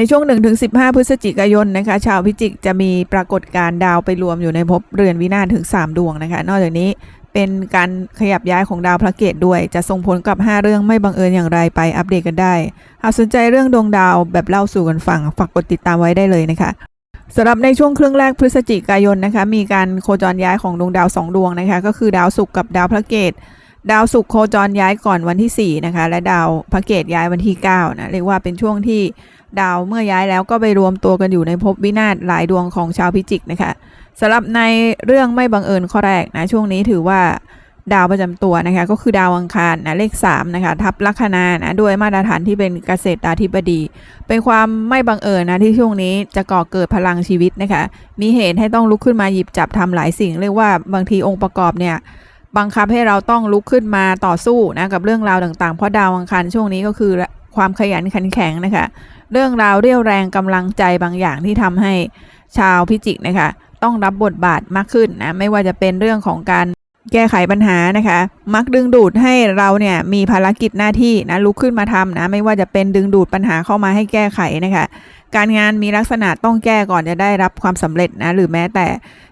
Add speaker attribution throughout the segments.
Speaker 1: ในช่วง 1-15 พฤศจิกายนนะคะ ชาวพิจิกจะมีปรากฏการณ์ดาวไปรวมอยู่ในภพเรือนวินาศถึง 3 ดวงนะคะ นอกจากนี้เป็นการขยับย้ายของดาวพระเกตด้วย จะส่งผลกับ 5 เรื่องไม่บังเอิญอย่างไรไปอัปเดตกันได้ หากสนใจเรื่องดวงดาวแบบเล่าสู่กันฟังฝากกดติดตามไว้ได้เลยนะคะสำหรับในช่วงครึ่งแรกพฤศจิกายนนะคะ มีการโคจรย้ายของดวงดาว 2 ดวงนะคะ ก็คือดาวศุกร์กับดาวพระเกตดาวศุกร์โคจรย้ายก่อนวันที่4นะคะและดาวพระเกตย้ายวันที่9นะเรียกว่าเป็นช่วงที่ ดาวเมื่อย้ายแล้วก็ไปรวมตัวกันอยู่ในภพวินาศหลายดวงของชาวพิจิกนะคะสำหรับในเรื่องไม่บังเอิญข้อแรกนะช่วงนี้ถือว่าดาวประจำตัวนะคะก็คือดาวอังคารนะเลข3นะคะทับลัคนานะด้วยมาตรฐานที่เป็นเกษตราธิบดี เป็นความไม่บังเอิญนะที่ช่วงนี้จะก่อเกิดพลังชีวิตนะคะมีเหตุให้ต้องลุกขึ้นมาหยิบจับทำหลายสิ่ง เรียกว่าบางทีองค์ประกอบเนี่ยบังคับให้เราต้องลุกขึ้นมาต่อสู้นะกับเรื่องราวต่างๆ เพราะดาวอังคารช่วงนี้ก็คือ ความขยันขันแข็งนะคะ เรื่องราวเรี่ยวแรงกำลังใจบางอย่างที่ทำให้ชาวพิจิกนะคะ ต้องรับบทบาทมากขึ้นนะไม่ว่าจะเป็นเรื่องของการแก้ไขปัญหานะคะ มักดึงดูดให้เราเนี่ยมีภารกิจหน้าที่นะลุกขึ้นมาทำนะไม่ว่าจะเป็นดึงดูดปัญหาเข้ามาให้แก้ไขนะคะ การงานมีลักษณะต้องแก้ก่อนจะได้รับความสำเร็จนะหรือแม้แต่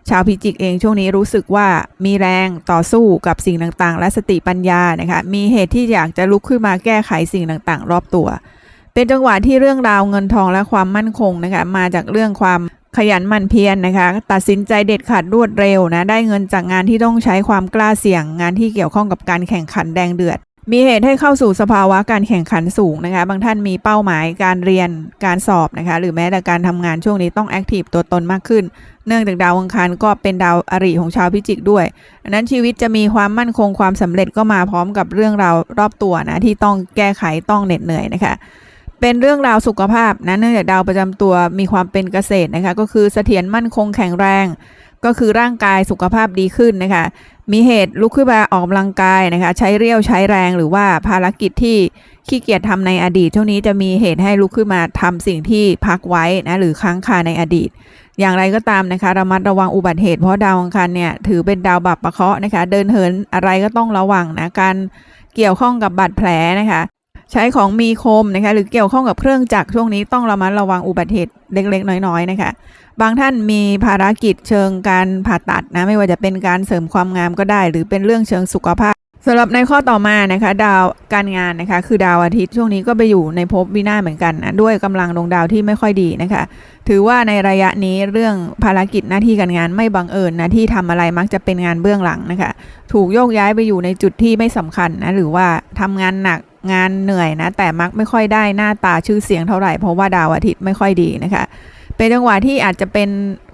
Speaker 1: ชาวพิจิกเองช่วงนี้รู้สึกว่ามีแรงต่อสู้กับสิ่งต่างๆ และสติปัญญานะคะมีเหตุที่อยากจะลุกขึ้นมาแก้ไขสิ่งต่างๆ รอบตัว เป็นจังหวะที่เรื่องราวเงินทองและความมั่นคงนะคะมาจากเรื่องความขยันหมั่นเพียรนนะคะตัดสินใจเด็ดขาดรวดเร็วนะได้เงินจากงานที่ต้องใช้ความกล้าเสี่ยงงานที่เกี่ยวข้องกับการแข่งขันแดงเดือด มีเหตุให้เข้าสู่สภาวะการแข่งขันสูงนะคะ บางท่านมีเป้าหมายการเรียนการสอบนะคะ หรือแม้แต่การทำงานช่วงนี้ต้องแอคทีฟตัวตนมากขึ้น เนื่องจากดาวอังคารก็เป็นดาวอริของชาวพิจิกด้วยดังนั้นชีวิตจะมีความมั่นคงความสำเร็จก็มาพร้อมกับเรื่องราวรอบตัวนะที่ต้องแก้ไขต้องเหน็ดเหนื่อยนะคะ เป็นเรื่องราวสุขภาพนะเนื่องจากดาวประจำตัวมีความเป็นเกษตรนะคะ ก็คือเสถียรมั่นคงแข็งแรง ก็คือร่างกายสุขภาพดีขึ้นนะคะ มีเหตุลุกขึ้นมาออกกำลังกายนะคะใช้เรี่ยวใช้แรงหรือว่าภารกิจที่ขี้เกียจทำในอดีตช่วงนี้จะมีเหตุให้ลุกขึ้นมาทำสิ่งที่พักไว้นะหรือค้างคาในอดีต อย่างไรก็ตามนะคะระมัดระวังอุบัติเหตุเพราะดาวอังคารเนี่ยถือเป็นดาวบับประเคาะนะคะเดินเหินอะไรก็ต้องระวังนะการเกี่ยวข้องกับบาดแผลนะคะ ใช้ของมีคมนะคะหรือเกี่ยวข้องกับเครื่องจักรช่วงนี้ต้องระมัดระวังอุบัติเหตุเล็กๆ น้อยๆนะคะบางท่านมีภารกิจเชิงการผ่าตัดนะไม่ว่าจะเป็นการเสริมความงามก็ได้ หรือเป็นเรื่องเชิงสุขภาพสำหรับในข้อต่อมานะคะ ดาวการงานนะคะ คือดาวอาทิตย์ช่วงนี้ก็ไปอยู่ในภพวินาศเหมือนกันนะด้วยกำลังดวงดาวที่ไม่ค่อยดีนะคะ ถือว่าในระยะนี้เรื่องภารกิจหน้าที่การงานไม่บังเอิญนะที่ทำอะไรมักจะเป็นงานเบื้องหลังนะคะ ถูกโยกย้ายไปอยู่ในจุดที่ไม่สำคัญนะหรือว่าทำงานหนัก งานเหนื่อยนะ แต่มักไม่ค่อยได้หน้าตาชื่อเสียงเท่าไหร่ เพราะว่าดาวอาทิตย์ไม่ค่อยดีนะคะ เป็นจังหวะที่อาจจะเป็น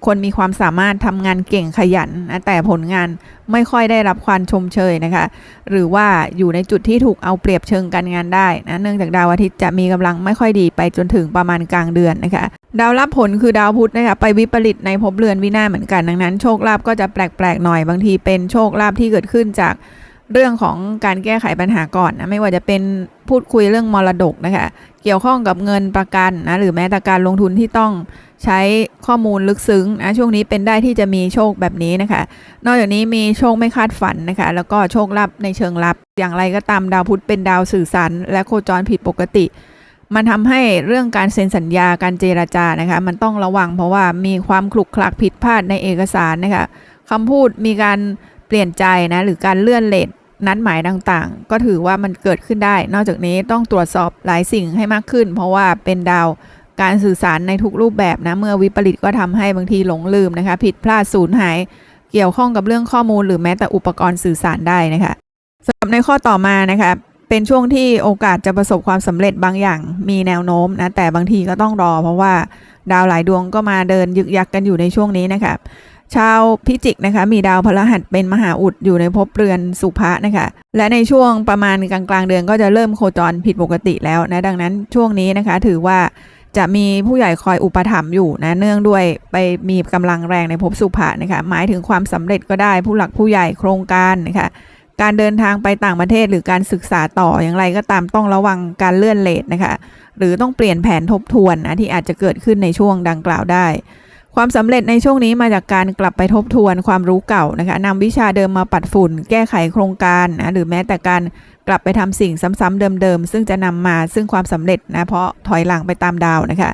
Speaker 1: คนมีความสามารถทำงานเก่งขยันนะแต่ผลงานไม่ค่อยได้รับความชมเชยนะคะ หรือว่าอยู่ในจุดที่ถูกเอาเปรียบเชิงการงานได้นะเนื่องจากดาวอาทิตย์จะมีกำลังไม่ค่อยดีไปจนถึงประมาณกลางเดือนนะคะ ดาวรับผลคือดาวพุธนะคะไปวิปริตในภพเรือนวินาศเหมือนกันดังนั้น โชคลาภก็จะแปลกๆหน่อยบางทีเป็นโชคลาภที่เกิดขึ้นจาก เรื่องของการแก้ไขปัญหาก่อนนะไม่ว่าจะเป็นพูดคุยเรื่องมรดกนะคะเกี่ยวข้องกับเงินประกันนะหรือแม้แต่การลงทุนที่ต้องใช้ข้อมูลลึกซึ้งนะช่วงนี้เป็นได้ที่จะมีโชคแบบนี้นะคะ นอกจากนี้มีโชคไม่คาดฝันนะคะ แล้วก็โชคลับในเชิงลับ อย่างไรก็ตามดาวพุธเป็นดาวสื่อสารและโคจรผิดปกติ มันทำให้เรื่องการเซ็นสัญญาการเจราจานะคะ มันต้องระวังเพราะว่ามีความคลุกคลักผิดพลาดในเอกสารนะคะคำพูดมีการเปลี่ยนใจนะหรือการเลื่อนเลท นัดหมายต่างๆ ก็ถือว่ามันเกิดขึ้นได้ นอกจากนี้ต้องตรวจสอบหลายสิ่งให้มากขึ้น เพราะว่าเป็นดาวการสื่อสารในทุกรูปแบบนะ เมื่อวิปริตก็ทำให้บางทีหลงลืมนะคะ ผิดพลาดสูญหาย เกี่ยวข้องกับเรื่องข้อมูลหรือแม้แต่อุปกรณ์สื่อสารได้นะคะสำหรับในข้อต่อมานะคะ เป็นช่วงที่โอกาสจะประสบความสำเร็จบางอย่างมีแนวโน้มนะแต่บางทีก็ต้องรอ เพราะว่าดาวหลายดวงก็มาเดินยึกยักกันอยู่ในช่วงนี้นะคะ ชาวพิจิกนะคะ มีดาวพฤหัสเป็นมหาอุดอยู่ในภพเรือนสุภะนะคะ และในช่วงประมาณกลางกลางๆเดือนก็จะเริ่มโคจรผิดปกติแล้วนะ ดังนั้นช่วงนี้นะคะ ถือว่าจะมีผู้ใหญ่คอยอุปถัมภ์อยู่นะ เนื่องด้วยไปมีกำลังแรงในภพสุภะนะคะ หมายถึงความสำเร็จก็ได้ผู้หลักผู้ใหญ่โครงการนะคะการเดินทางไปต่างประเทศหรือการศึกษาต่ออย่างไรก็ตามต้องระวังการเลื่อนเลทนะคะ หรือต้องเปลี่ยนแผนทบทวนนะที่อาจจะเกิดขึ้นในช่วงดังกล่าวได้ ความสำเร็จในช่วงนี้มาจากการกลับไปทบทวนความรู้เก่านะคะนำวิชาเดิมมาปัดฝุ่น แก้ไขโครงการนะหรือแม้แต่การกลับไปทำสิ่งซ้ำๆเดิมๆ ซึ่งจะนำมาซึ่งความสำเร็จนะเพราะถอยหลังไปตามดาวนะคะ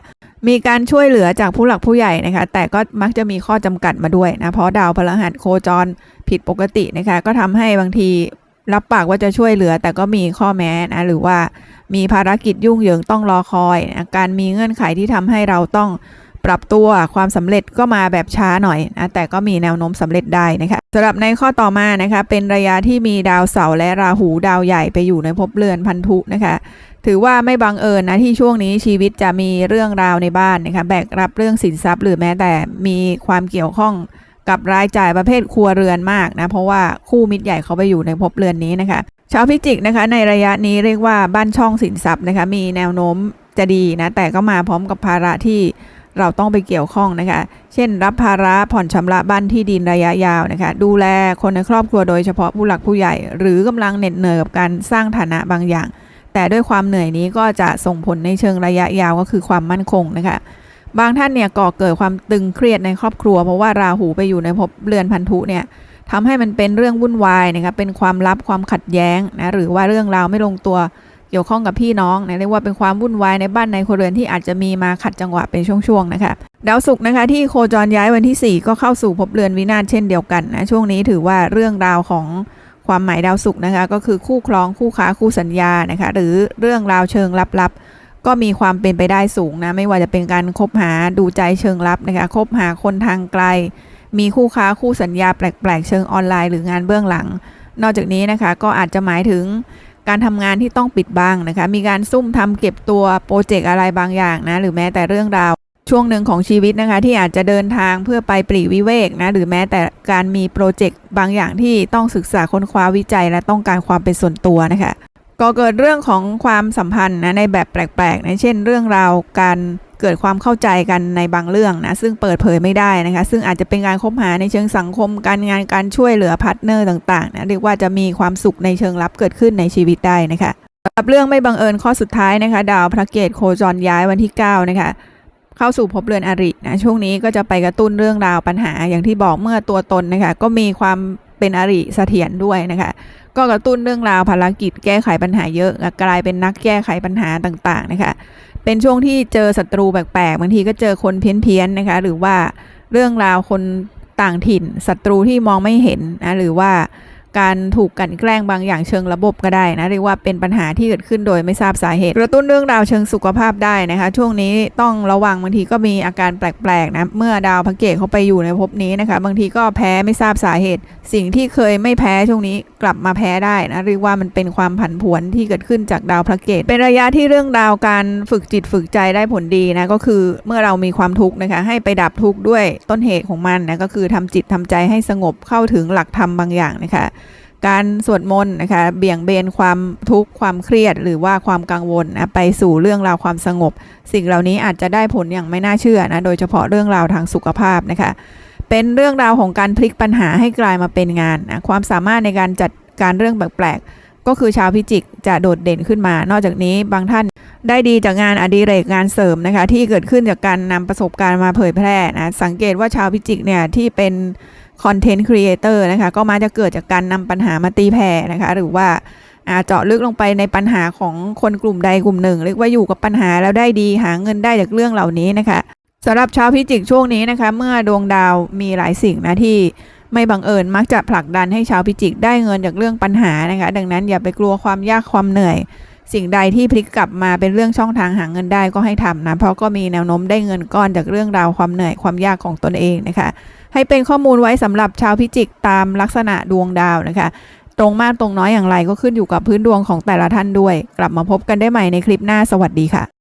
Speaker 1: มีการช่วยเหลือจากผู้หลักผู้ใหญ่นะคะ แต่ก็มักจะมีข้อจำกัดมาด้วยนะเพราะดาวพฤหัสโคจรผิดปกตินะคะ ก็ทำให้บางทีรับปากว่าจะช่วยเหลือแต่ก็มีข้อแม้นะหรือว่ามีภารกิจยุ่งเหยิงต้องรอคอยนะการมีเงื่อนไขที่ทำให้เราต้อง ปรับตัวความสำเร็จก็มาแบบช้าหน่อยนะแต่ก็มีแนวโน้มสำเร็จได้นะคะสำหรับในข้อต่อมานะคะเป็นระยะที่มีดาวเสาร์และราหูดาวใหญ่ไปอยู่ในภพเรือนพันธุนะคะถือว่าไม่บังเอิญนะที่ช่วงนี้ชีวิตจะมีเรื่องราวในบ้านนะคะแบกรับเรื่องสินทรัพย์ หรือแม้แต่มีความเกี่ยวข้องกับรายจ่ายประเภทครัวเรือนมากนะเพราะว่าคู่มิตรใหญ่เขาไปอยู่ในภพเรือนนี้นะคะชาวพิจิกนะคะในระยะนี้เรียกว่าบ้านช่องสินทรัพย์นะคะมีแนวโน้มจะดีนะแต่ก็มาพร้อมกับภาระที่ เราต้องไปเกี่ยวข้องนะคะ เช่น รับภาระผ่อนชำระบ้านที่ดินระยะยาวนะคะ ดูแลคนในครอบครัวโดยเฉพาะผู้หลักผู้ใหญ่ หรือกำลังเหน็ดเหนื่อยกับการสร้างฐานะบางอย่าง แต่ด้วยความเหนื่อยนี้ก็จะส่งผลในเชิงระยะยาวก็คือความมั่นคงนะคะบางท่านเนี่ยก่อเกิดความตึงเครียดในครอบครัว เพราะว่าราหูไปอยู่ในภพเรือนพันธุเนี่ยทำให้มันเป็นเรื่องวุ่นวายนะคะเป็นความลับความขัดแย้งนะหรือว่าเรื่องราวไม่ลงตัว เกี่ยวข้องกับพี่น้องนะเรียกว่าเป็นความวุ่นวายในบ้านในครัวเรือนที่อาจจะมีมาขัดจังหวะเป็นช่วงๆนะคะดาวศุกร์นะคะที่โคจรย้ายวันที่ 4 ก็เข้าสู่ภพเรือนวินาศเช่นเดียวกันนะช่วงนี้ถือว่าเรื่องราวของความหมายดาวศุกร์นะคะก็คือคู่ครองคู่ค้าคู่สัญญานะคะหรือเรื่องราวเชิงลับๆ ก็มีความเป็นไปได้สูงนะไม่ว่าจะเป็นการคบหาดูใจเชิงลับนะคะคบหาคนทางไกล มีคู่ค้าคู่สัญญาแปลกๆ เชิงออนไลน์หรืองานเบื้องหลัง นอกจากนี้นะคะก็อาจจะหมายถึง การทำงานที่ต้องปิดบังนะคะ มีการซุ่มทำเก็บตัวโปรเจกต์อะไรบางอย่างนะ หรือแม้แต่เรื่องราว ช่วงหนึ่งของชีวิตนะคะ ที่อาจจะเดินทางเพื่อไปปรีวิเวกนะ หรือแม้แต่การมีโปรเจกต์บางอย่างที่ต้องศึกษาค้นคว้าวิจัย และต้องการความเป็นส่วนตัวนะคะก็เกิดเรื่องของความสัมพันธ์นะในแบบแปลกๆนะเช่น เรื่องราวการ เกิดความเข้าใจกันในบางเรื่องนะซึ่งเปิดเผยไม่ได้นะคะ ซึ่งอาจจะเป็นการคบหาในเชิงสังคมการงานการช่วยเหลือพาร์ทเนอร์ต่างๆนะเรียกว่าจะมีความสุขในเชิงลับเกิดขึ้นในชีวิตได้นะคะสำหรับเรื่องไม่บังเอิญข้อสุดท้ายนะคะ ดาวพระเกตโคจรย้ายวันที่ 9 นะคะเข้าสู่ภพเรือนอรินะช่วงนี้ก็จะไปกระตุ้นเรื่องราวปัญหาอย่างที่บอกเมื่อตัวตนนะคะก็มีความเป็นอริเสถียรด้วยนะคะ ก็กระตุ้นเรื่องราวภารกิจแก้ไขปัญหาเยอะ กลายเป็นนักแก้ไขปัญหาต่างๆนะคะ เป็นช่วงที่เจอศัตรูแปลกๆบางทีก็เจอคนเพี้ยนๆนะคะ หรือว่าเรื่องราวคนต่างถิ่นศัตรูที่มองไม่เห็นนะหรือว่า การถูกกันแกล้งบางอย่างเชิงระบบก็ได้นะเรียกว่าเป็นปัญหาที่เกิดขึ้นโดยไม่ทราบสาเหตุกระตุ้นเรื่องราวเชิงสุขภาพได้นะคะ ช่วงนี้ต้องระวังบางทีก็มีอาการแปลกๆนะเมื่อดาวพระเกตเขาไปอยู่ในภพนี้นะคะ บางทีก็แพ้ไม่ทราบสาเหตุ สิ่งที่เคยไม่แพ้ช่วงนี้กลับมาแพ้ได้นะเรียกว่ามันเป็นความผันผวนที่เกิดขึ้นจากดาวพระเกตเป็นระยะที่เรื่องราวการฝึกจิตฝึกใจได้ผลดีนะก็คือเมื่อเรามีความทุกข์นะคะให้ไปดับทุกข์ด้วยต้นเหตุของมันนะก็คือทำจิตทำใจให้สงบเข้าถึงหลักธรรมบางอย่างนะคะ การสวดมนต์นะคะเบี่ยงเบนความทุกข์ความเครียด หรือว่าความกังวลนะไปสู่เรื่องราวความสงบ สิ่งเหล่านี้อาจจะได้ผลอย่างไม่น่าเชื่อนะโดยเฉพาะเรื่องราวทางสุขภาพนะคะเป็นเรื่องราวของการพลิกปัญหาให้กลายมาเป็นงานนะความสามารถในการจัดการเรื่องแปลกๆก็คือชาวพิจิกจะโดดเด่นขึ้นมา นอกจากนี้บางท่านได้ดีจากงานอดิเรกงานเสริมนะคะที่เกิดขึ้นจากการนำประสบการณ์มาเผยแพร่นะสังเกตว่าชาวพิจิกเนี่ยที่เป็น คอนเทนต์ครีเอเตอร์นะคะก็มาจะเกิดจากการนำปัญหามาตีแผ่นะคะหรือว่าอาเจาะลึกลงไปในปัญหาของคนกลุ่มใดกลุ่มหนึ่ง เรียกว่าอยู่กับปัญหาแล้วได้ดีหาเงินได้จากเรื่องเหล่านี้นะคะสำหรับชาวพิจิกช่วงนี้นะคะ เมื่อดวงดาวมีหลายสิ่งนะที่ไม่บังเอิญมักจะผลักดันให้ชาวพิจิกได้เงินจากเรื่องปัญหานะคะ ดังนั้นอย่าไปกลัวความยากความเหนื่อย สิ่งใดที่พลิกกลับมาเป็นเรื่องช่องทางหาเงินได้ก็ให้ทำนะ เพราะก็มีแนวโน้มได้เงินก้อนจากเรื่องราวความเหนื่อยความยากของตนเองนะคะ ให้เป็นข้อมูลไว้สำหรับชาวพิจิกตามลักษณะดวงดาวนะคะ ตรงมากตรงน้อยอย่างไรก็ขึ้นอยู่กับพื้นดวงของแต่ละท่านด้วย กลับมาพบกันได้ใหม่ในคลิปหน้าสวัสดีค่ะ